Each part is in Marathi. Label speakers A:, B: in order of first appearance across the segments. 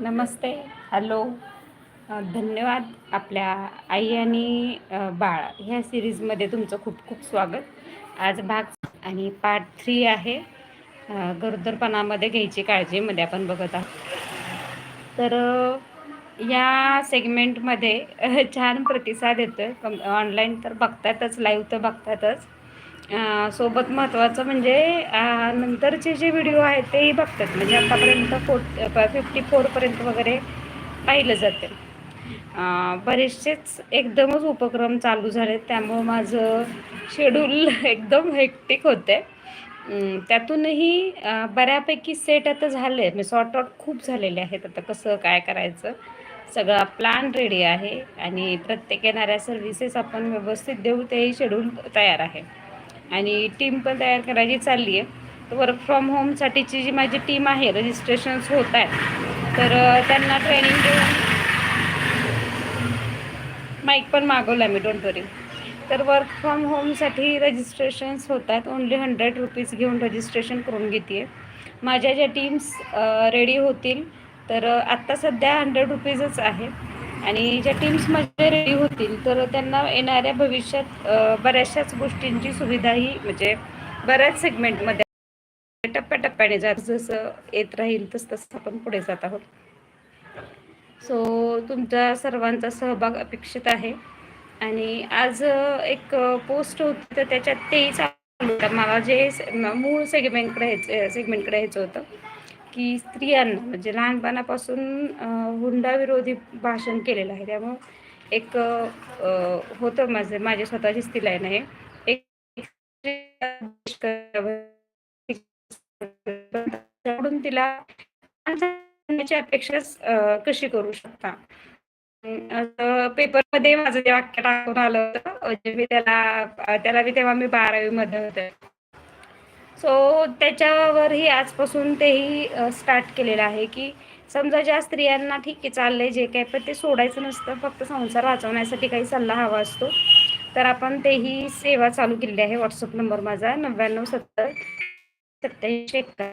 A: नमस्ते. हॅलो. धन्यवाद आपल्या आई आणि बाळ ह्या सिरीजमध्ये तुमचं खूप खूप स्वागत. आज भाग आणि पार्ट थ्री आहे. गरोदरपणामध्ये घ्यायची काळजीमध्ये आपण बघत आहोत. तर या सेगमेंटमध्ये छान प्रतिसाद येतोय. कम ऑनलाईन तर बघतातच लाईव्ह तर बघतातच. सोबत महत्त्वाचं म्हणजे नंतरचे जे व्हिडिओ आहेत तेही बघतात. म्हणजे आतापर्यंत फोर फिफ्टी फोरपर्यंत वगैरे पाहिलं जाते. बरेचसेच एकदमच उपक्रम चालू झाले त्यामुळं माझं शेड्यूल एकदम हेक्टिक होते त्यातूनही बऱ्यापैकी सेट आता झाले आहे म्हणजे सॉर्ट आउट खूप झालेले आहेत. आता कसं काय करायचं? सगळा प्लॅन रेडी आहे. आणि प्रत्येक येणाऱ्या सर्व्हिसेस आपण व्यवस्थित देऊ तेही शेड्यूल तयार आहे. आणि टीम पण तयार करायची चालली आहे. तर वर्क फ्रॉम होमसाठीची जी माझी टीम आहे रजिस्ट्रेशन्स होत आहेत. तर त्यांना ट्रेनिंग देऊन माईक पण मागवला मी डोंट वरी तर वर्क फ्रॉम होमसाठी रजिस्ट्रेशन्स होत आहेत. ओन्ली हंड्रेड रुपीज घेऊन रजिस्ट्रेशन करून घेते माझ्या ज्या टीम्स रेडी होतील तर आत्ता सध्या हंड्रेड रुपीजच आहे. आणि ज्या टीम्समध्ये रेडी होतील तर त्यांना येणाऱ्या भविष्यात बऱ्याचशाच गोष्टींची सुविधाही म्हणजे बऱ्याच सेगमेंटमध्ये टप्प्याटप्प्याने जात जसं येत राहील तस तसं आपण पुढे जात आहोत. सो तुमचा सर्वांचा सहभाग अपेक्षित आहे. आणि आज एक पोस्ट होती तर त्याच्यात तेही चालू होतं. मला जे मूळ सेगमेंटकडे सेगमेंटकडे यायचं होतं. की स्त्रियांना म्हणजे लहानपणापासून हुंडा हुंडाविरोधी भाषण केलेलं आहे. त्यामुळं एक होतं माझं माझी स्वतःची स्थिती आहे एक तिला करण्याची अपेक्षा कशी करू शकता? असं पेपरमध्ये माझं ते वाक्य टाकून आलं होतं मी त्याला त्याला मी तेव्हा मी बारावी मध्ये होते. सो त्याच्यावरही आजपासून तेही स्टार्ट केलेलं आहे की समजा ज्या स्त्रियांना ठीक आहे चाललंय जे काय पण ते सोडायचं नसतं. फक्त संसार वाचवण्यासाठी काही सल्ला हवा असतो. तर आपण तेही सेवा चालू केलेली आहे. व्हॉट्सअप नंबर माझा नव्याण्णव सत्तर सत्याऐंशी एकतर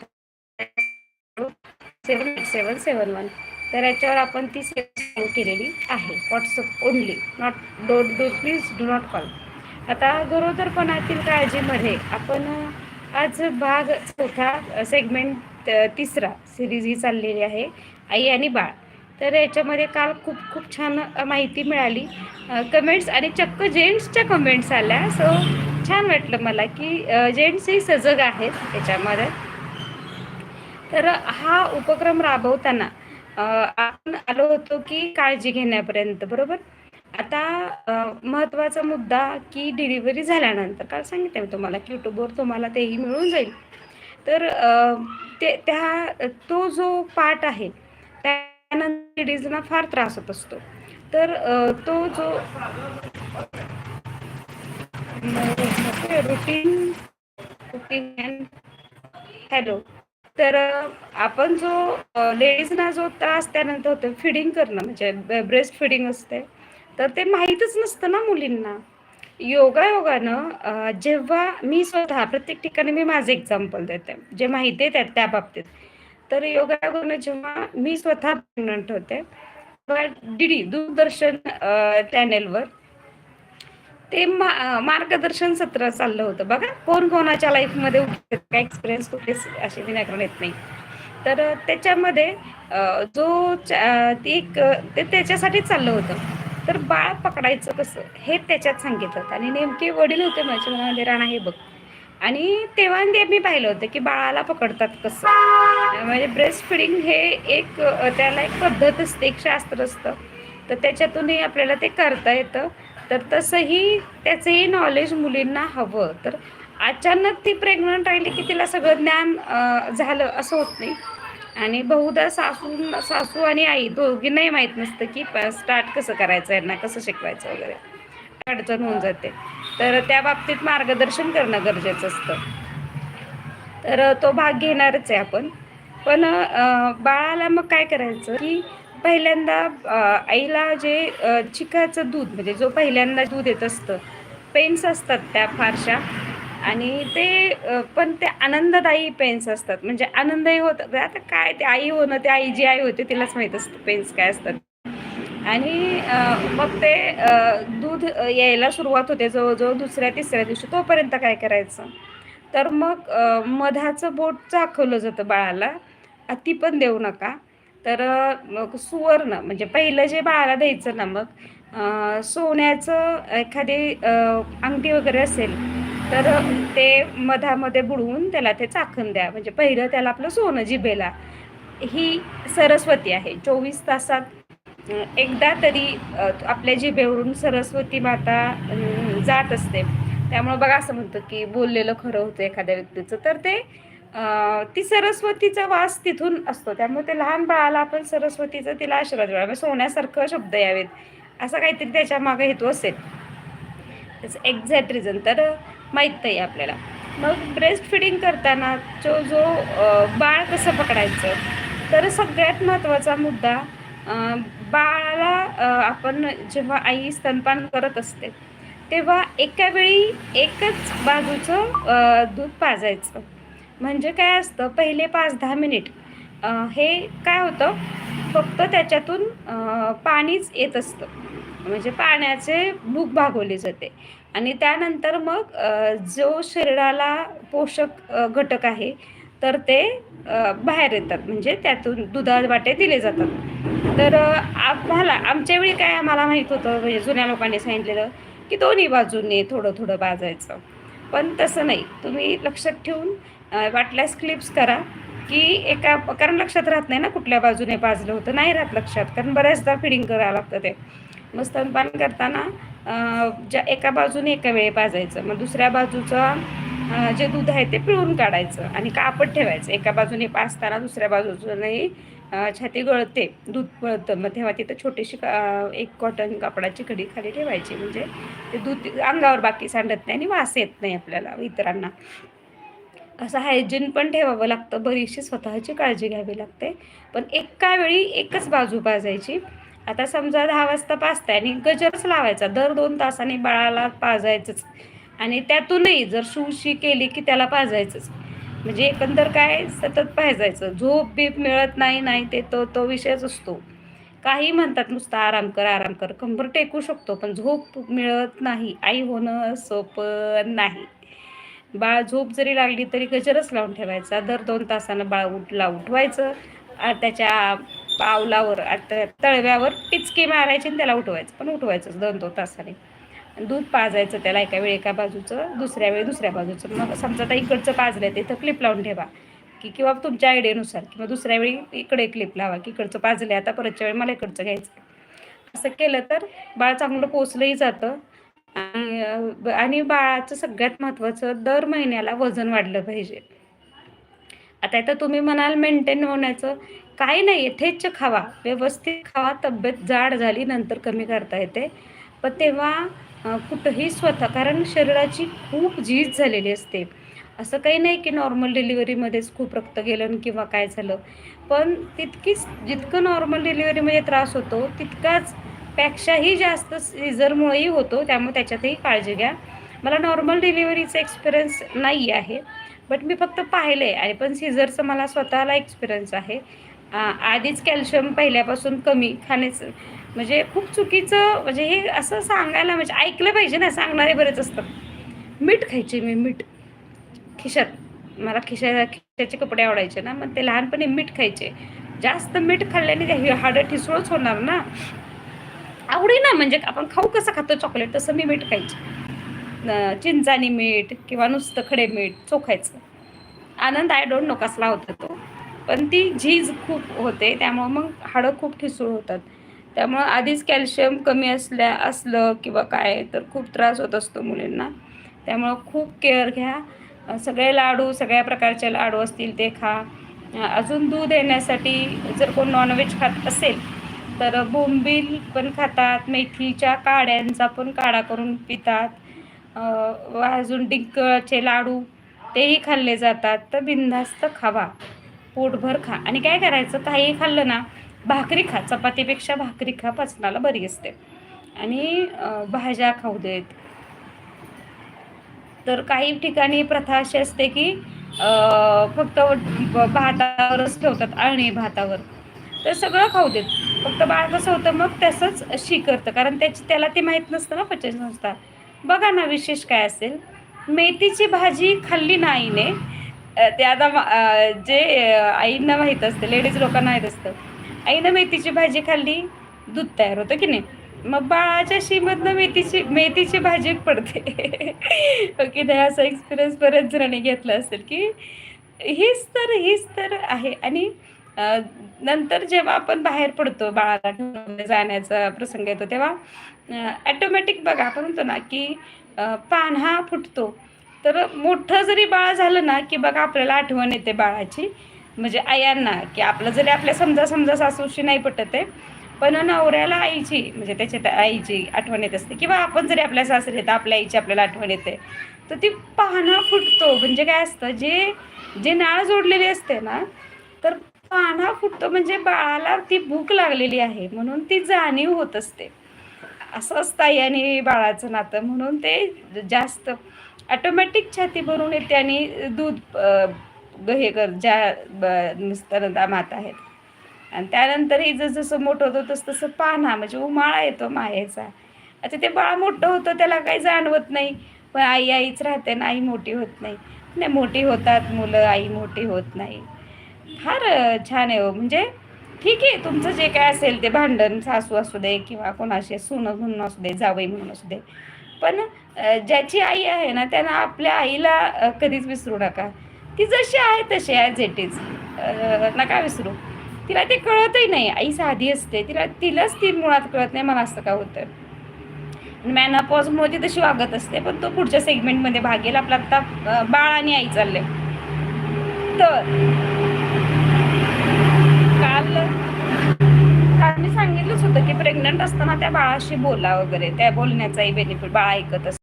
A: सेवन एट सेवन सेवन वन तर याच्यावर आपण ती सेवा चालू केलेली आहे. WhatsApp only not don't do please do not call आता गरोदरपणातील काळजीमध्ये आपण आज भाग चौथा सेगमेंट तिसरा सिरीज ही चाललेली आहे आई आणि बाळ. तर याच्यामध्ये काल खूप खूप छान माहिती मिळाली. कमेंट्स आणि चक्क जेंट्सच्या कमेंट्स आल्या. सो छान वाटलं मला की जेंट्सही सजग आहेत याच्यामध्ये. तर हा उपक्रम राबवताना आपण आलो होतो की काळजी घेण्यापर्यंत बरोबर? आता महत्त्वाचा मुद्दा की डिलिव्हरी झाल्यानंतर काल सांगितलं मी तुम्हाला की यूट्यूबवर तुम्हाला तेही मिळून जाईल. तर ते त्या तो जो पार्ट आहे त्यानंतर लेडीजना फार त्रास होत असतो. तर तो जो रुटीन रुटीन हॅलो तर आपण जो लेडीजना जो त्रास त्यानंतर होतो फिडिंग करणं म्हणजे ब्रेस्ट फिडिंग असते तर ते माहीतच नसतं ना मुलींना. योगायोगानं जेव्हा मी स्वतः प्रत्येक ठिकाणी मी माझं एक्झाम्पल देते. जे माहिती आहे त्या त्या बाबतीत. तर योगायोगानं जेव्हा मी स्वतः प्रेग्नंट होते डीडी डी दूरदर्शन चॅनेलवर ते मा मार्गदर्शन सत्र चाललं होतं. बघा कोण कोणाच्या लाईफमध्ये काय एक्सपिरियन्स कुठेच असे विनाकारण येत नाही. तर त्याच्यामध्ये जो ती ते एक ते त्याच्यासाठीच चाललं होतं. तर बाळ पकडायचं कसं? हे त्याच्यात सांगितलं. आणि नेमके वडील होते माझे मला म्हणजे राणा हे बघ. आणि तेव्हा ते मी पाहिलं होतं की बाळाला पकडतात कसं? म्हणजे ब्रेस्ट फिडिंग हे एक त्याला एक पद्धत असते एक शास्त्र असतं. तर त्याच्यातूनही आपल्याला ते करता येतं. तर तसंही त्याचंही नॉलेज मुलींना हवं. तर अचानक ती प्रेग्नंट राहिली की तिला सगळं ज्ञान झालं असं होत नाही. आणि बहुधा सासू सासू आणि आई दोघींनाही माहीत नसतं की स्टार्ट कसं करायचं यांना कसं शिकवायचं वगैरे. अडचण होऊन जाते. तर त्या बाबतीत मार्गदर्शन करणं गरजेचं असतं. तर तो भाग घेणारच आहे आपण. पण बाळाला मग काय करायचं की पहिल्यांदा आईला जे चिकाचं दूध म्हणजे जो पहिल्यांदा दूध येत असतं पेन्स असतात त्या फारशा आणि ते पण ते आनंददायी पेन्स असतात. म्हणजे आनंदही होत म्हणजे आता काय ते आई होणं ते आई जी आई होते तिलाच माहीत असतं पेन्स काय असतात. आणि मग ते दूध यायला सुरुवात होते जवळजवळ दुसऱ्या तिसऱ्या दिवशी तोपर्यंत काय करायचं. तर मग मधाचं बोट चाखवलं जातं बाळाला. अति पण देऊ नका. तर मग सुवर्ण म्हणजे पहिलं जे बाळाला द्यायचं ना मग सोन्याचं एखादी अंगठी वगैरे असेल तर ते मधामध्ये बुडवून त्याला ते चाखण द्या. म्हणजे पहिलं त्याला आपलं सोनं जिभेला. ही सरस्वती आहे. चोवीस तासात एकदा तरी आपल्या जिभेवरून सरस्वती माता जात असते. त्यामुळे बघा असं म्हणतं की बोललेलं खरं होतं एखाद्या व्यक्तीचं. तर ते ती सरस्वतीचा वास तिथून असतो. त्यामुळे ते लहान बाळाला आपण सरस्वतीचं तिला आशीर्वाद मिळावा म्हणजे सोन्यासारखं शब्द यावेत. असं काहीतरी त्याच्यामागे हेतू असेल. त्याचं एक्झॅक्ट रिझन तर माहीत नाही आपल्याला. मग ब्रेस्ट फिडिंग करताना जो जो बाळ कसं पकडायचं? तर सगळ्यात महत्त्वाचा मुद्दा बाळाला आपण जेव्हा आई स्तनपान करत असते तेव्हा एका वेळी एकच बाजूचं दूध पाजायचं. म्हणजे काय असतं पहिले पाच दहा मिनिट. हे काय होतं फक्त त्याच्यातून पाणीच येत असतं. म्हणजे पाण्याचे भूक भागवली जाते. आणि त्यानंतर मग जो शरीराला पोषक घटक आहे तर ते बाहेर येतात. म्हणजे त्यातून दुधा वाटे दिले जातात. तर आम्हाला आमच्या वेळी काय आम्हाला माहीत होतं? म्हणजे जुन्या लोकांनी सांगितलेलं की दोन्ही बाजूने थोडं थोडं बाजायचं पण तसं नाही. तुम्ही लक्षात ठेवून वाटल्यास क्लिप्स करा की एका कारण लक्षात राहत नाही ना कुठल्या बाजूने बाजलं होतं. नाही राहत लक्षात. कारण बऱ्याचदा फिडिंग करावं लागतं ते. मग स्तनपान करताना ज्या एका बाजूने एका वेळी पाजायचं मग दुसऱ्या बाजूचं जे दूध आहे ते पिळून काढायचं आणि कापड ठेवायचं. एका बाजूने पाजताना दुसऱ्या बाजूने छाती गळते दूध पळतं. मग तेव्हा तिथं छोटीशी का एक कॉटन कापडाची कडी खाली ठेवायची. म्हणजे ते दूध अंगावर बाकी सांडत नाही आणि वास येत नाही आपल्याला इतरांना. असं हायजीन पण ठेवावं लागतं. बरीचशी स्वतःची काळजी घ्यावी लागते. पण एका वेळी एकच बाजू पाजायची आता समजा दहा वाजता पाजताय आणि गजरच लावायचा. दर दोन तासांनी बाळाला पाजायचंच. आणि त्यातूनही जर सुशी केली की त्याला पाजायचंच. म्हणजे एकंदर काय सतत पाहायचं झोप बीप मिळत नाही नाही ते तो तो विषयच असतो. काही म्हणतात नुसतं आराम कर आराम कर. कंबर टेकू शकतो पण झोप मिळत नाही. आई होणं सोपं नाही. बाळ झोप जरी लागली तरी गजरच लावून ठेवायचा. दर दोन तासानं बाळ उठला उठवायचं. त्याच्या पावलावर आता तळव्यावर पिचकी मारायची आणि त्याला उठवायचं. पण उठवायचं दोन दोन तासाने. दूध पाजायचं त्याला एका वेळी एका बाजूचं दुसऱ्या वेळी दुसऱ्या बाजूचं. मग समजा आता इकडचं पाजलं तिथं क्लिप लावून ठेवा. की किंवा तुमच्या आयडियानुसार किंवा दुसऱ्या वेळी इकडे क्लिप लावा की इकडचं पाजले आता परतच्या वेळी मला इकडचं घ्यायचं असं केलं तर बाळ चांगलं पोचलंही जातं. आणि आणि बाळाचं सगळ्यात महत्त्वाचं दर महिन्याला वजन वाढलं पाहिजे. आता इथं तुम्ही म्हणाल मेंटेन होण्याचं. काही नाही यथेच्छ खावा. व्यवस्थित खावा तब्येत जाड झाली नंतर कमी करता येते. पण तेव्हा कुठंही स्वतः कारण शरीराची खूप झीज झालेली असते. असं काही नाही की नॉर्मल डिलिव्हरीमध्येच खूप रक्त गेलं आणि किंवा काय झालं. पण तितकीच जितकं नॉर्मल डिलिव्हरीमध्ये त्रास होतो तितकाच पेक्षाही जास्त सीझरमुळेही होतो. त्यामुळे त्याच्यातही काळजी घ्या. मला नॉर्मल डिलिव्हरीचा एक्सपिरियन्स नाही आहे. बट मी फक्त पाहिले आहे आणि पण सीझरचं मला स्वतःला एक्सपिरियन्स आहे. आधीच कॅल्शियम पहिल्यापासून कमी खाण्याचं. म्हणजे खूप चुकीचं म्हणजे हे असं सांगायला म्हणजे ऐकलं पाहिजे ना सांगणारे बरेच असतात. मीठ खायचे मी मीठ. खिशात. मला खिशा खिशाचे कपडे आवडायचे ना मग ते लहानपणी मीठ खायचे. जास्त मीठ खाल्ल्याने ते हाडं ठिसूळच होणार ना. आवडी ना म्हणजे आपण खाऊ कसं खातो चॉकलेट तसं मी मीठ खायचे. चिंचानी मीठ किंवा नुसतं खडे मीठ चोखायचं. आनंद आय डोंट नो कसला होता तो. पण ती झीज खूप होते त्यामुळं मग हाडं खूप ठिसूळ होतात. त्यामुळं आधीच कॅल्शियम कमी असल्या असलं किंवा काय तर खूप त्रास होत असतो मुलींना. त्यामुळं खूप केअर घ्या. सगळे लाडू सगळ्या प्रकारचे लाडू असतील ते खा. अजून दूध येण्यासाठी जर कोण नॉनव्हेज खात असेल तर बोंबील पण खातात मेथीच्या काड्यांचा पण काढा करून पितात. अजून डिंकळचे लाडू तेही खाल्ले जातात. तर बिनधास्त खावा. पोटभर खा. आणि काय करायचं? काही खाल्लं ना भाकरी खा. चपातीपेक्षा भाकरी खा. पचनाला बरी असते. आणि भाज्या खाऊ देत. तर काही ठिकाणी प्रथा अशी असते की फक्त भातावरच ठेवतात अळणी भातावर. तर सगळं खाऊ देत. फक्त बाळ कसं होतं मग तसंच शी करतं. कारण त्याची त्याला ते माहीत नसतं ना पचन संस्था बघा ना विशेष काय असेल. मेथीची भाजी खाल्ली नाहीने ते आता जे आईंना माहीत असतं लेडीज लोकांना माहीत असतं. आईनं मेथीची भाजी खाल्ली दूध तयार होतं की नाही? मग बाळाच्या शीमधनं मेथीची मेथीची भाजी पडते. हो ओके नाही? असा एक्सपिरियन्स बऱ्याच जणांनी घेतला असेल की हीच तर हीच तर आहे. आणि नंतर जेव्हा आपण बाहेर पडतो बाळाला जाण्याचा प्रसंग येतो तेव्हा ॲटोमॅटिक बघा आपण म्हणतो ना की पान हा फुटतो. तर मोठं जरी बाळ झालं ना की बघा आपल्याला आठवण येते बाळाची म्हणजे आयांना की आपलं जरी आपल्या समजा समजा सासूशी नाही पटत आहे पण नवऱ्याला आईची म्हणजे त्याच्या आईची आठवण येत असते किंवा आपण जरी आपल्या सासरी येतं आपल्या आईची आपल्याला आठवण येते तर ती पानं फुटतो. म्हणजे काय असतं जे जे नाळ जोडलेली असते ना तर पाना फुटतो म्हणजे बाळाला ती भूक लागलेली आहे म्हणून ती जाणीव होत असते. असं असतं आई आणि बाळाचं नातं म्हणून ते जास्त ॲटोमॅटिक छाती भरून येते आणि दूध ग- हे कर ज्या ब- स्तनदा माता आहेत. आणि त्यानंतरही जसं जसं मोठं होतं तसं तसं पाना म्हणजे उमाळा येतो मायेचा. अच्छा ते बाळ मोठं होतं त्याला काही जाणवत नाही. पण आई आईच राहते ना आई मोठी होत नाही. नाही मोठी होतात मुलं आई मोठी होत नाही. फार छान आहे हो. म्हणजे ठीक आहे तुमचं जे काय असेल ते भांडण सासू असू दे किंवा कोणाशी सुनं म्हणून असू दे जावई म्हणून असू दे. पण ज्याची आई आहे ना त्यांना आपल्या आईला कधीच विसरू नका. ती जशी आहे तशी ॲज इट इज नका विसरू. तिला ते कळतही नाही. आई साधी असते. तिला तिलाच ती मुळात कळत नाही मला असं का होतं मॅनापॉजमुळे ती तशी वागत असते पण तो पुढच्या सेगमेंटमध्ये भागेल आपला आता बाळ आणि आई चालले तर काल काल मी सांगितलंच होतं की प्रेग्नंट असताना त्या बाळाशी बोला वगैरे. त्या बोलण्याचाही बेनिफिट बाळ ऐकत असतं.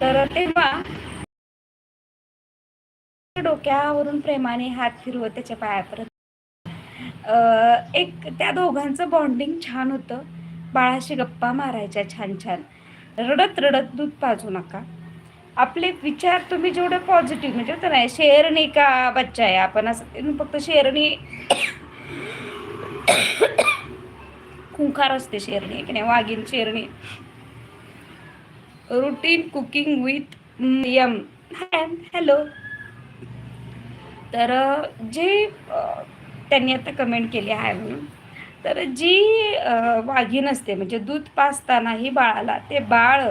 A: तर तेव्हा डोक्यावरून प्रेमाने हात फिरवत त्याच्या पायापर्यंत एक त्या दोघांचं बॉन्डिंग छान होतं. बाळाशी गप्पा मारायच्या छान छान. रडत रडत दूध पाजू नका. आपले विचार तुम्ही जेवढे पॉझिटिव्ह म्हणजे होतं नाही शेरणी का बच्चा आहे आपण असं फक्त शेरणी खुंखार असते शेरणी की नाही वाघीन शेरणी routine cooking with yum hello तर जे त्यांनी आता कमेंट केली आहे म्हणून तर जी वाघीण असते म्हणजे दूध पाजतानाही बाळाला ते बाळ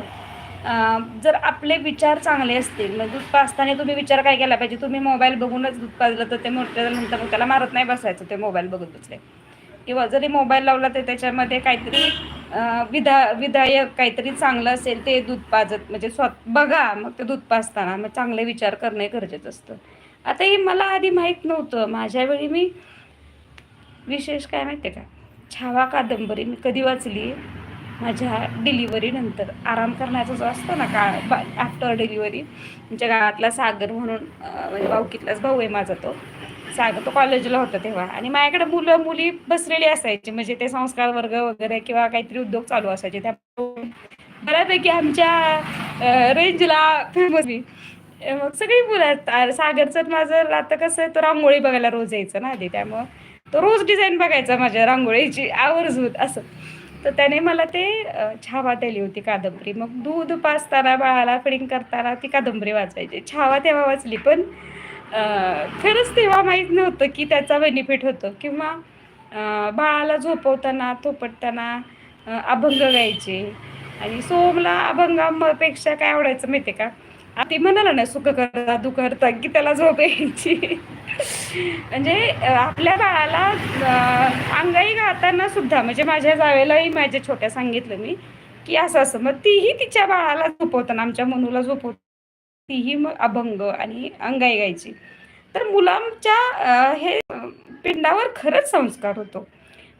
A: जर आपले विचार चांगले असतील मग दूध पाजताना तुम्ही विचार काय केला पाहिजे? तुम्ही मोबाईल बघूनच दूध पाजलं तर ते मोठ्यानंतर मग त्याला मारत नाही बसायचं ते मोबाईल बघून बसले. किंवा जरी मोबाईल लावला तर त्याच्यामध्ये काहीतरी विधा विधायक काहीतरी चांगलं असेल ते दूध पाजत म्हणजे स्व बघा मग ते दूध पाजताना मग चांगले विचार करणे गरजेचं असतं. आता हे मला आधी माहीत नव्हतं. माझ्या वेळी मी विशेष काय माहिती आहे का? छावा कादंबरी मी कधी वाचली? माझ्या डिलिव्हरीनंतर आराम करण्याचा जो असतो ना काळ आफ्टर डिलिव्हरी आमच्या गावातला सागर म्हणून म्हणजे भाऊकीतलाच भाऊ आहे माझा तो. सागर तो कॉलेजला होता तेव्हा. आणि माझ्याकडे मुलं मुली बसलेली असायची. म्हणजे ते संस्कार वर्ग वगैरे किंवा काहीतरी उद्योग चालू असायचे. त्या बऱ्यापैकी आमच्या रेंजला फेमस मी. मग सगळी मुलं आहेत. सागरचं माझं आता कसं आहे, तो रांगोळी बघायला रोज यायचं ना आधी. त्यामुळं तो रोज डिझाईन बघायचा माझ्या रांगोळीची. आवर्जून असं. तर त्याने मला ते छावा दिली होती कादंबरी. मग दूध पाजताना बाळाला फिडिंग करताना ती कादंबरी वाचायची. छावा तेव्हा वाचली. पण खरंच तेव्हा माहीत नव्हतं की त्याचा बेनिफिट होतो. किंवा बाळाला झोपवताना थोपटताना अभंग गायचे. आणि सोमला अभंगापेक्षा काय आवडायचं माहिती आहे का? आ, ते म्हणाला ना सुख करता दुःख करता की त्याला झोप यायची. म्हणजे आपल्या बाळाला अंगाई गाताना सुद्धा म्हणजे माझ्या जावेलाही माझ्या छोट्या सांगितलं मी की असं असं. मग तीही तिच्या बाळाला झोपवताना आमच्या मनूला झोपवत तीही मग अभंग आणि अंगाई गायची. तर मुलांच्या हे पिंडावर खरंच संस्कार होतो.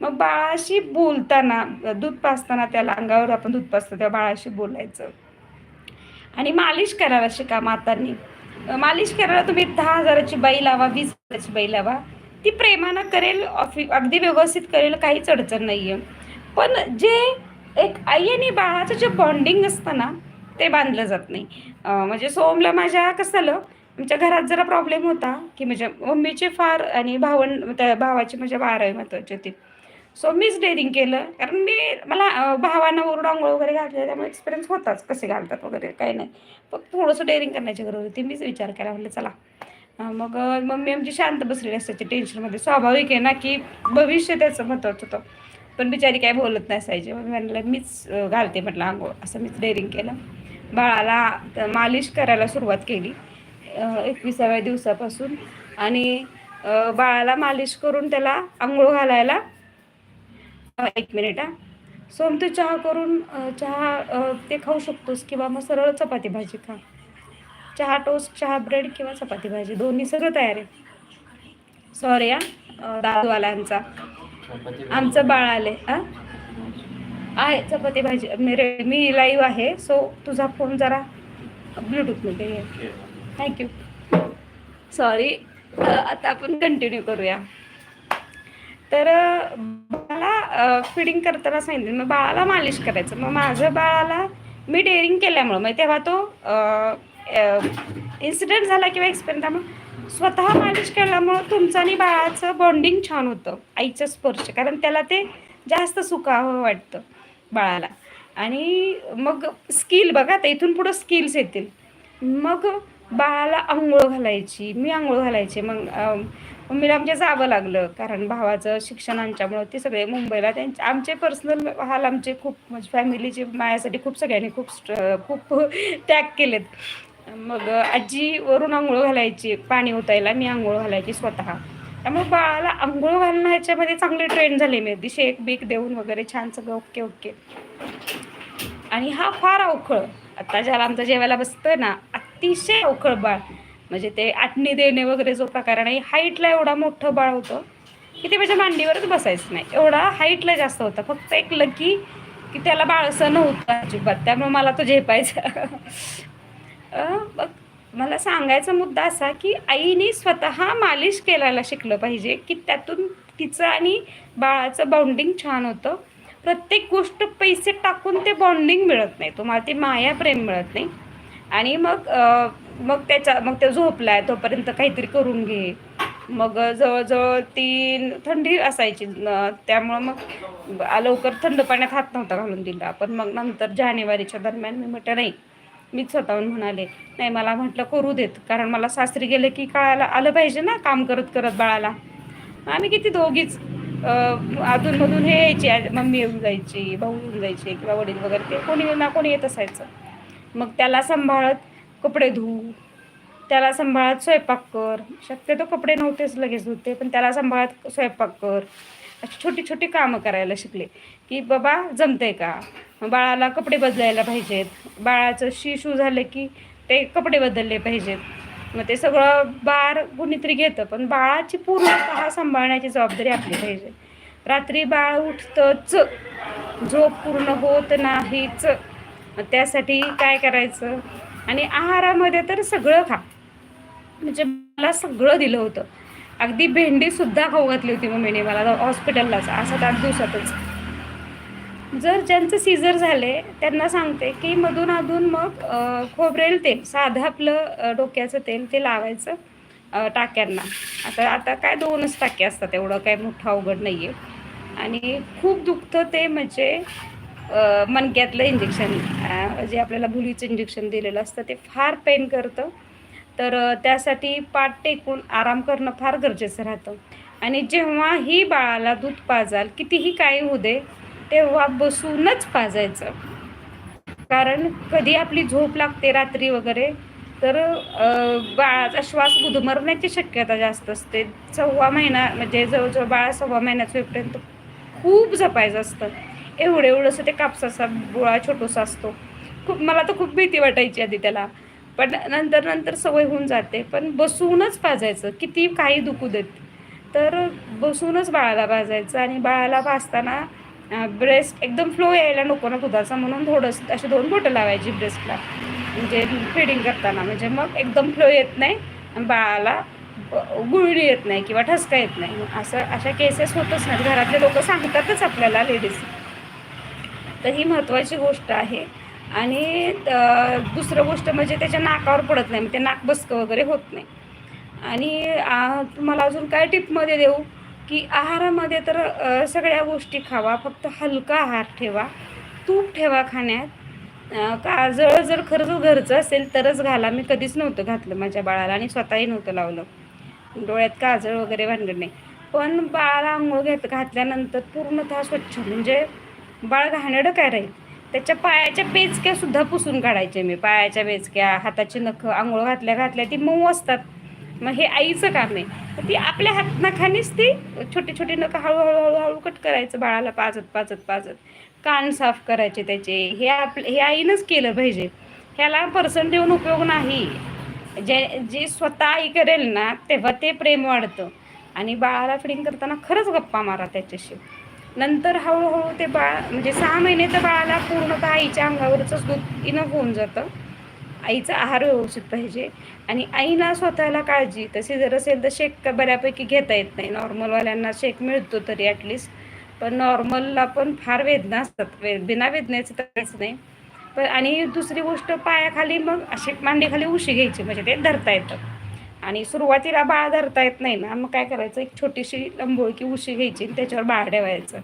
A: मग बाळाशी बोलताना दूध पाजताना त्याला अंगावर आपण दूध पाजतो त्या बाळाशी बोलायचं. आणि मालिश करायला शिका मातांनी. मालिश करायला तुम्ही दहा हजाराची बाई लावा वीस हजाराची बाई लावा. ती प्रेमानं करेल ऑफि अगदी व्यवस्थित करेल काहीच अडचण नाही आहे पण जे एक आई आणि बाळाचं जे बॉन्डिंग असतं ना ते बांधलं जात नाही. म्हणजे सोमला माझ्या कसं झालं आमच्या घरात जरा प्रॉब्लेम होता की म्हणजे मम्मीचे फार आणि भावंड त्या भावाची माझ्या बारावी महत्वाची होती सो मीच डेअरिंग केलं. कारण मी मला भावांना वरून आंघोळ वगैरे घातले त्यामुळे एक्सपिरियन्स होताच. कसे घालतात वगैरे काही नाही. फक्त थोडंसं डेअरिंग करण्याची गरज होती. मीच विचार केला म्हटलं चला. मग मम्मी आमची शांत बसलेली असायची टेन्शनमध्ये स्वाभाविक आहे ना की भविष्य त्याचं महत्त्वाचं होतं. पण बिचारी काय बोलत नसायची मग मी म्हणलं मीच घालते म्हटलं आंघोळ. असं मीच डेअरिंग केलं. बाळाला मालिश करायला सुरुवात केली एकविसाव्या दिवसापासून. आणि बाळाला मालिश करून त्याला आंघोळ घालायला एक मिनिट हा. सोम तू चहा करून चहा ते खाऊ शकतोस किंवा मग सरळ चपाती भाजी खा. चहा टोस्ट चहा ब्रेड किंवा चपाती भाजी दोन्ही सगळं तयार आहे. सॉरी हा अं, दादूवाल्यांचा. आमचं बाळ आले आ आहे चपाती भाजी मी रे मी लाईव्ह आहे सो तुझा फोन जरा ब्लूटूथमध्ये आहे थँक्यू सॉरी आता आपण कंटिन्यू करूया. तर बाळाला फिडिंग करताना सांगितलं मग बाळाला मालिश करायचं. मग माझं बाळाला मी डेअरिंग केल्यामुळं मग तेव्हा तो इन्सिडेंट झाला किंवा एक्सपिरियन्स त्यामुळे स्वतः मालिश केल्यामुळं तुमचं आणि बाळाचं बॉन्डिंग छान होतं आईचं स्पर्श. कारण त्याला ते जास्त सुखावं वाटतं. बाळाला. आणि मग स्किल बघा आता इथून पुढं स्किल्स येतील. मग बाळाला आंघोळ घालायची मी आंघोळ घालायचे. मग मम्मीला आमच्या जावं लागलं कारण भावाचं शिक्षणांच्यामुळं ते सगळे मुंबईला त्यांचे आमचे पर्सनल हाल आमचे खूप म्हणजे फॅमिलीचे माझ्यासाठी खूप सगळ्यांनी खूप स्ट्र- खूप त्याग केलेत. मग आजी वरून आंघोळ घालायची पाणी ओतायला मी आंघोळ घालायची स्वतः. त्यामुळे बाळाला आंघोळ घालणं ह्याच्यामध्ये चांगली ट्रेंड झाली मी अगदी शेक बीक देऊन वगैरे छान सगळं ओके ओके आणि हा फार अवखळ. आता ज्याला आमचं जेवायला बसतं ना अतिशय अवखळ बाळ. म्हणजे ते आटणी देणे वगैरे जो प्रकार आणि हाईटला एवढा मोठं बाळ होतं की ते माझ्या मांडीवरच बसायचं नाही. एवढा हाईटला जास्त होता. फक्त एक लकी की त्याला बाळसं नव्हतं अजिबात. त्यामुळे मला तो झेपायचा. बघ. मला सांगायचा मुद्दा असा की आईने स्वतः मालिश केलायला शिकलं पाहिजे की त्यातून तिचं आणि बाळाचं बाउंडिंग छान होतं. प्रत्येक गोष्ट पैसे टाकून ते बॉन्डिंग मिळत नाही. तुम्हाला ते माया प्रेम मिळत नाही. आणि मग मग त्याच्या मग ते झोपलाय तोपर्यंत काहीतरी करून घे. मग जवळजवळ ती थंडी असायची. त्यामुळं मग आ- लवकर थंड पाण्यात हात नव्हता घालून दिला. पण मग नंतर जानेवारीच्या दरम्यान मी म्हटलं नाही मीच स्वतःहून म्हणाले नाही मला म्हटलं करू देत कारण मला सासरी गेले की काळाला आलं पाहिजे ना काम करत करत बाळाला. आम्ही किती दोघीच अधूनमधून हे यायची मम्मी येऊन जायची भाऊ येऊन जायचे किंवा वडील वगैरे ते कोणी ना कोणी येत असायचं. मग त्याला सांभाळत कपडे धुऊ त्याला सांभाळत स्वयंपाक कर. शक्यतो कपडे नव्हतेच लगेच धुते पण त्याला सांभाळत स्वयंपाक कर. अशी छोटी छोटी कामं करायला शिकले. की बाबा जमतंय का? बाळाला कपडे बदलायला पाहिजेत. बाळाचं शिशू झालं की ते कपडे बदलले पाहिजेत. मग ते सगळं बार कुणीतरी घेतं पण बाळाची पूर्णतः सांभाळण्याची जबाबदारी आपली पाहिजे. रात्री बाळ उठतंच झोप पूर्ण होत नाहीच. त्यासाठी काय करायचं? आणि आहारामध्ये तर सगळं खा. म्हणजे मला सगळं दिलं होतं. अगदी भेंडी सुद्धा खाऊ घातली होती मम्मीने मला हॉस्पिटललाच असं आठ दिवसातच. जर ज्यांचं सीझर झाले त्यांना सांगते की मधून अधून मग खोबरेल तेल साधं आपलं डोक्याचं तेल ते लावायचं टाक्यांना. आता आता काय दोनच टाके असतात एवढं काय मोठा अवघड नाही आहे आणि खूप दुखतं ते म्हणजे मणक्यातलं इंजेक्शन जे आपल्याला भुलीचं इंजेक्शन दिलेलं असतं ते फार पेन करतं. तर त्यासाठी पाठ टेकून आराम करणं फार गरजेचं राहतं. आणि जेव्हा ही बाळाला दूध पाजाल कितीही काही होऊ दे तेव्हा बसूनच पाजायचं. कारण कधी आपली झोप लागते रात्री वगैरे तर बाळाचा श्वास गुदमरण्याची शक्यता जास्त असते. सव्वा महिना म्हणजे जवळजवळ बाळा सव्वा महिन्याचं होईपर्यंत खूप जपायचं असतं. एवढं एवढंसं ते कापसाचा गोळा छोटूसा असतो. खूप मला तर खूप भीती वाटायची आधी त्याला. पण नंतर नंतर सवय होऊन जाते. पण बसूनच पाजायचं किती काही दुखू देत. तर बसूनच बाळाला भाजायचं आणि बाळाला भाजताना ब्रेस्ट एकदम फ्लो यायला नको ना दुधाचा. म्हणून थोडंसं असे दोन बोटं लावायची ब्रेस्टला म्हणजे फिडिंग करताना. म्हणजे मग एकदम फ्लो येत नाही बाळाला गुळणी येत नाही किंवा ठसका येत नाही. असं अशा केसेस होतच नाहीत. घरातले लोक सांगतातच आपल्याला लेडीज तर ही महत्त्वाची गोष्ट आहे. आणि दुसरं गोष्ट म्हणजे त्याच्या नाकावर पडत नाही म्हणजे ते नाक बसकं वगैरे होत नाही. आणि तुम्हाला अजून काय टिपमध्ये देऊ? की आहारामध्ये तर सगळ्या गोष्टी खावा फक्त हलका आहार ठेवा तूप ठेवा खाण्यात. काजळ जर खरंच घरचं असेल तरच घाला. मी कधीच नव्हतं घातलं माझ्या बाळाला आणि स्वतःही नव्हतं लावलं. डोळ्यात काजळ वगैरे भानगड नाही. पण बाळाला आंघोळ घेत घातल्यानंतर पूर्णतः स्वच्छ म्हणजे बाळ घाणेडं काय राहील? त्याच्या पायाच्या बेचक्या सुद्धा पुसून काढायचे मी. पायाच्या बेचक्या हाताची नख आंघोळ घातल्या घातल्या ती मऊ असतात. मग हे आईचं काम आहे. तर ती आपल्या हात नखानेच ती छोटी छोटी नखं हळूहळू हळूहळू कट करायचं. बाळाला पाजत पाजत पाजत. कान साफ करायचे त्याचे. हे आपलं हे आईनंच केलं पाहिजे. ह्याला पर्सन देऊन उपयोग नाही. जे जे स्वतः आई करेल ना तेव्हा ते प्रेम वाढतं. आणि बाळाला फिडिंग करताना खरंच गप्पा मारा त्याच्याशी. नंतर हळूहळू ते बाळ म्हणजे सहा महिने तर बाळाला पूर्णतः आईच्या अंगावरचंच दूध इनफ होऊन जातं. आईचा आहार व्यवस्थित पाहिजे. आणि आईला स्वतःला काळजी तशी जर असेल तर शेक बऱ्यापैकी घेता येत नाही. नॉर्मलवाल्यांना शेक मिळतो तरी ॲटलिस्ट पण नॉर्मलला पण फार वेदना असतात. वे बिना वेदनेचं तर काहीच नाही. पण आणि दुसरी गोष्ट पायाखाली मग अशी मांडीखाली उशी घ्यायची. म्हणजे ते धरता येतं. आणि सुरुवातीला बाळ धरता येत नाही ना मग काय करायचं एक छोटीशी लंबोळकी उशी घ्यायची आणि त्याच्यावर बाळ ठेवायचं.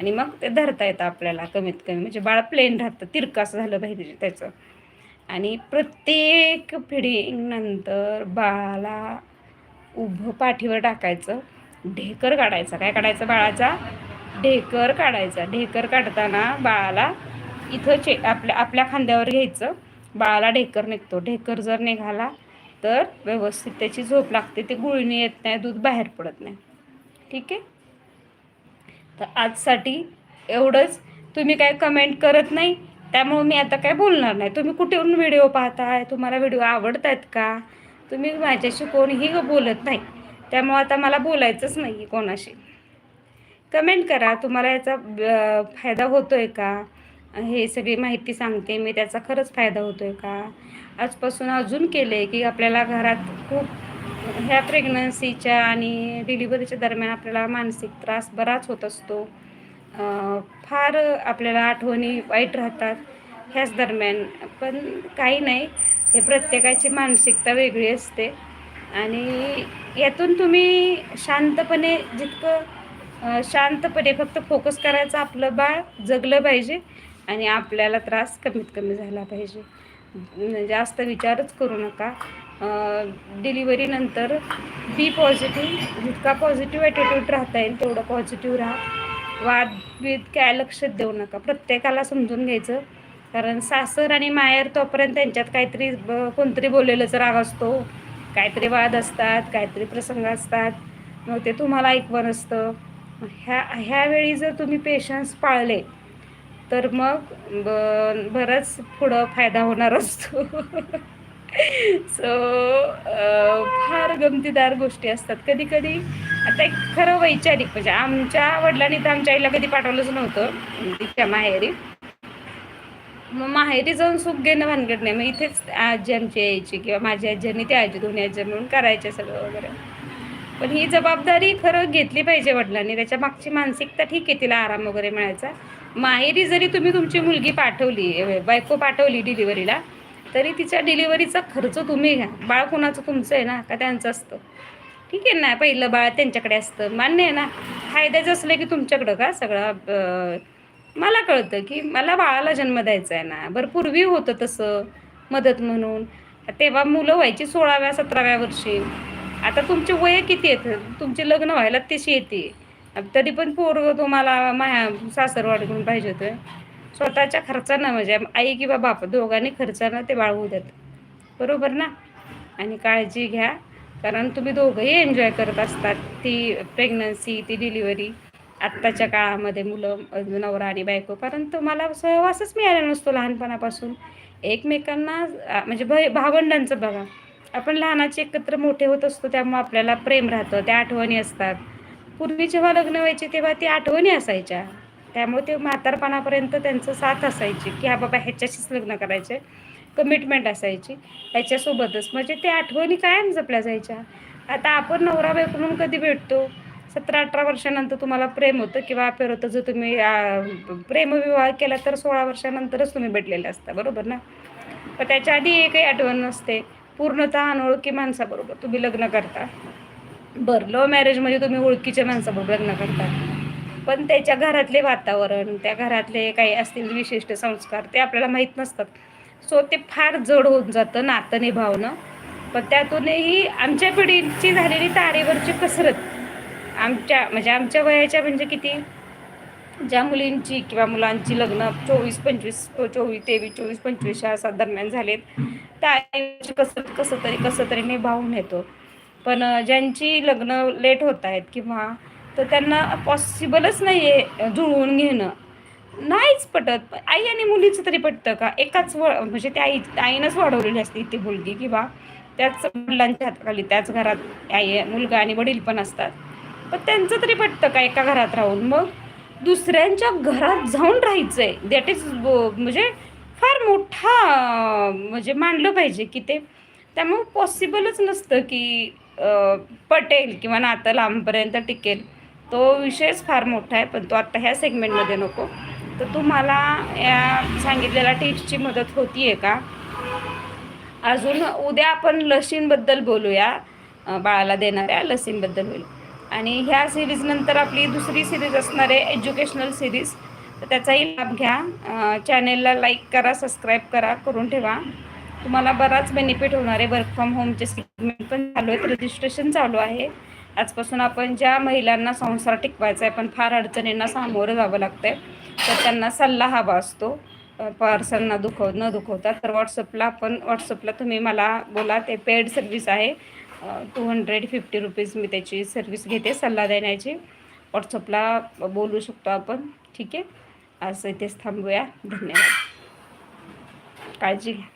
A: आणि मग ते धरता येतं आपल्याला कमीत कमी म्हणजे बाळ प्लेन राहतं तिरकास झालं पाहिजे त्याचं. आणि प्रत्येक फिडिंगनंतर बाळाला उभं पाठीवर टाकायचं ढेकर काढायचा. काय काढायचं बाळाचा? ढेकर काढायचा. ढेकर काढताना बाळाला इथं चे आपल्या आपल्या खांद्यावर घ्यायचं. बाळाला ढेकर निघतो. ढेकर जर निघाला तर व्यवस्थित त्याची झोप लागते. ते गुळणी येत नाही दूध बाहेर पडत नाही. ठीक आहे? तर आजसाठी एवढंच. तुम्ही काय कमेंट करत नाही त्यामुळं मी आता काय बोलणार नाही. तुम्ही कुठेहून व्हिडिओ पाहताय? तुम्हाला व्हिडिओ आवडत आहेत का? तुम्ही माझ्याशी कोणीही बोलत नाही. त्यामुळं आता मला बोलायचंच नाही आहे कोणाशी. कमेंट करा. तुम्हाला याचा फायदा होतो आहे का? हे सगळी माहिती सांगते. मी त्याचा खरंच फायदा होतो आहे का? आजपासून अजून केले की आपल्याला घरात खूप ह्या प्रेग्नन्सीच्या आणि डिलिव्हरीच्या दरम्यान आपल्याला मानसिक त्रास बराच होत असतो. फार आपल्याला आठवणी वाईट राहतात ह्याच दरम्यान. पण काही नाही हे प्रत्येकाची मानसिकता वेगळी असते. आणि यातून तुम्ही शांतपणे जितकं शांतपणे फक्त फोकस करायचं आपलं बाळ जगलं पाहिजे. आणि आपल्याला त्रास कमीत कमी झाला पाहिजे. म्हणजे जास्त विचारच करू नका. डिलिव्हरीनंतर बी पॉझिटिव्ह जितका पॉझिटिव्ह ॲटिट्यूड राहता येईल तेवढं पॉझिटिव्ह राहा. वाद बीद काय लक्ष देऊ नका. प्रत्येकाला समजून घ्यायचं. कारण सासर आणि माहेर तोपर्यंत त्यांच्यात काहीतरी ब- कोणतरी बोललेलंच राग असतो. काहीतरी वाद असतात काहीतरी प्रसंग असतात. मग ते तुम्हाला ऐकवण असतं. ह्या ह्यावेळी जर तुम्ही पेशन्स पाळले तर मग ब बराच पुढं फायदा होणार असतो. सो फार गमतीदार गोष्टी असतात. कधी कधी आता एक खरं वैचारिक म्हणजे आमच्या वडिलांनी तर आमच्या आईला कधी पाठवलंच नव्हतं तिच्या माहेरी. मग माहेरी जाऊन सुख घेणं भानगड नाही. मग इथेच आजी आमची यायची किंवा माझी आजी आणि ती आजी दोन्ही आजी म्हणून करायचे सगळं वगैरे. पण ही जबाबदारी खरं घेतली पाहिजे वडिलांनी. त्याच्या मागची मानसिकता ठीक आहे तिला आराम वगैरे मिळायचा. माहेरी जरी तुम्ही तुमची मुलगी पाठवली बायको पाठवली डिलिव्हरीला तरी तिच्या डिलिव्हरीचा खर्च तुम्ही घ्या. बाळ कुणाचं तुमचं आहे ना का त्यांचं असतं? ठीक आहे ना पहिलं बाळ त्यांच्याकडे असतं. मान्य आहे ना. फायद्याचं असलं की तुमच्याकडं का सगळं मला कळतं की मला बाळाला जन्म द्यायचा आहे ना. बरं पूर्वी होतं तसं मदत म्हणून. तेव्हा मुलं व्हायची सोळाव्या सतराव्या वर्षी. आता तुमचे वय किती आहेत? तुमचे लग्न व्हायला तशी येते. तरी पण पोरग तुम्हाला माया सासरवाडीकडून पाहिजे होतं. स्वतःच्या खर्चानं म्हणजे आई किंवा बाप दोघांनी खर्चानं ते बाळवू देत बरोबर ना? आणि काळजी घ्या. कारण तुम्ही दोघंही एन्जॉय करत असतात. ती प्रेग्नन्सी ती डिलिव्हरी आत्ताच्या काळामध्ये मुलं नवरा आणि बायको. कारण तुम्हाला सहवासच मिळाला नसतो लहानपणापासून. एकमेकांना म्हणजे भय भावंडांचं बघा. आपण लहानाचे एकत्र मोठे होत असतो त्यामुळे आपल्याला प्रेम राहतं. त्या आठवणी असतात. पूर्वी जेव्हा लग्न व्हायचे तेव्हा ती आठवणी असायच्या. त्यामुळे ते म्हातारपणापर्यंत त्यांचं साथ असायची की हा बाबा ह्याच्याशीच लग्न करायचे. कमिटमेंट असायची ह्याच्यासोबतच. म्हणजे ते आठवणी कायम जपल्या जायच्या. आता आपण नवरा बायकोकडून कधी भेटतो? सतरा अठरा वर्षानंतर तुम्हाला प्रेम होतं किंवा अफेअर होतं जर तुम्ही प्रेमविवाह केला तर सोळा वर्षानंतरच तुम्ही भेटलेले असता बरोबर ना? पण त्याच्या आधी एकही आठवण नसते. पूर्णतः अनोळखी माणसाबरोबर तुम्ही लग्न करता. बरं लव्ह मॅरेजमध्ये तुम्ही ओळखीच्या माणसाबरोबर लग्न करता. पण त्याच्या घरातले वातावरण त्या घरातले काही असतील विशिष्ट संस्कार ते आपल्याला माहीत नसतात. सो ते फार जड होऊन जातं नातं निभावणं. पण त्यातूनही आमच्या पिढीची झालेली तारेवरची कसरत आमच्या म्हणजे आमच्या वयाच्या म्हणजे किती? ज्या मुलींची किंवा मुलांची लग्न चोवीस पंचवीस चोवीस तेवीस चोवीस पंचवीस या असा दरम्यान झालेत त्या आयुष्य कसं कसं तरी कसं तरी निभावून येतो. पण ज्यांची लग्न लेट होत आहेत किंवा तर त्यांना पॉसिबलच नाही आहे जुळवून घेणं. नाहीच पटत. आई आणि मुलीचं तरी पटतं का? एकाच व म्हणजे त्या आई आईनंच वाढवलेली असते ती मुलगी किंवा त्याच वडिलांच्या हाताखाली त्याच घरात आई मुलगा आणि वडील पण असतात. पण त्यांचं तरी पटतं का एका घरात राहून? मग दुसऱ्यांच्या घरात जाऊन राहायचं आहे दॅट इज म्हणजे फार मोठा म्हणजे मांडलं पाहिजे की ते त्यामुळं पॉसिबलच नसतं की पटेल किंवा नातं लांबपर्यंत टिकेल. तो विषयच फार मोठा आहे पण तो आत्ता ह्या सेगमेंटमध्ये नको. तर तुम्हाला या सांगितलेल्या टिप्सची मदत होती आहे का? अजून उद्या आपण लसींबद्दल बोलूया. बाळाला देणाऱ्या लसींबद्दल होईल. आणि ह्या सिरीजनंतर आपली दुसरी सिरीज असणार आहे एज्युकेशनल सिरीज तर त्याचाही लाभ घ्या. चॅनेलला लाईक करा सबस्क्राईब करा करून ठेवा. तुम्हाला बराच बेनिफिट होणार आहे वर्क फ्रॉम होमचे सेगमेंट पण चालू आहेत. रजिस्ट्रेशन चालू आहे. आजपासून आपण ज्या महिलांना संसार टिकवायचा आहे पण फार अडचणींना सामोरं जावं लागतं आहे तर त्यांना सल्ला हवा असतो. पार्सलना दुखव न दुखवता. तर व्हॉट्सअपला आपण व्हॉट्सअपला तुम्ही मला बोला ते पेड सर्विस आहे. टू हंड्रेड फिफ्टी रुपीज मी त्याची सर्विस घेते सल्ला देण्याची. व्हॉट्सअपला बोलू शकतो आपण. ठीक आहे? असं इथेच थांबूया. धन्यवाद. काळजी घ्या.